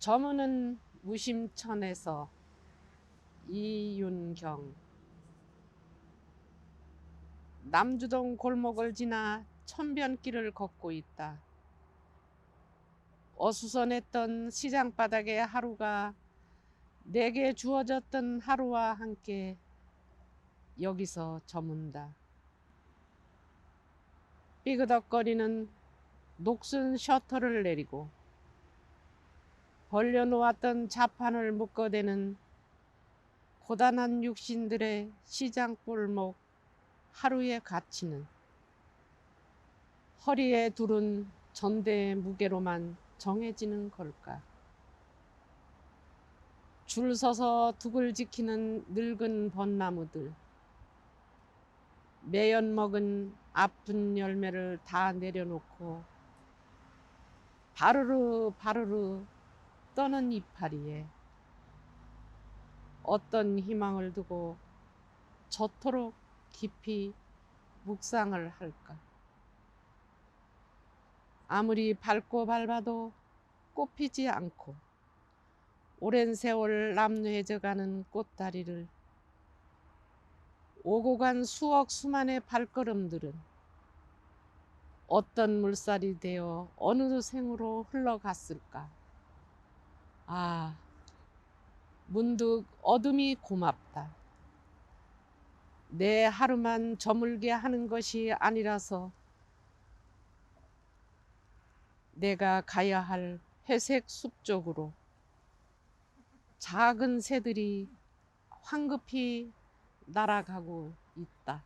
저문은 무심천에서 이윤경 남주동 골목을 지나 천변길을 걷고 있다. 어수선했던 시장 바닥의 하루가 내게 주어졌던 하루와 함께 여기서 저문다. 삐그덕거리는 녹슨 셔터를 내리고 벌려놓았던 자판을 묶어대는 고단한 육신들의 시장 뿔목 하루의 가치는 허리에 두른 전대의 무게로만 정해지는 걸까? 줄 서서 둑을 지키는 늙은 벚나무들, 매연 먹은 아픈 열매를 다 내려놓고 바르르 바르르 떠는 이파리에 어떤 희망을 두고 저토록 깊이 묵상을 할까? 아무리 밟고 밟아도 꽃피지 않고 오랜 세월 남루해져가는 꽃다리를 오고 간 수억 수만의 발걸음들은 어떤 물살이 되어 어느 생으로 흘러갔을까? 아, 문득 어둠이 고맙다. 내 하루만 저물게 하는 것이 아니라서 내가 가야 할 회색 숲 쪽으로 작은 새들이 황급히 날아가고 있다.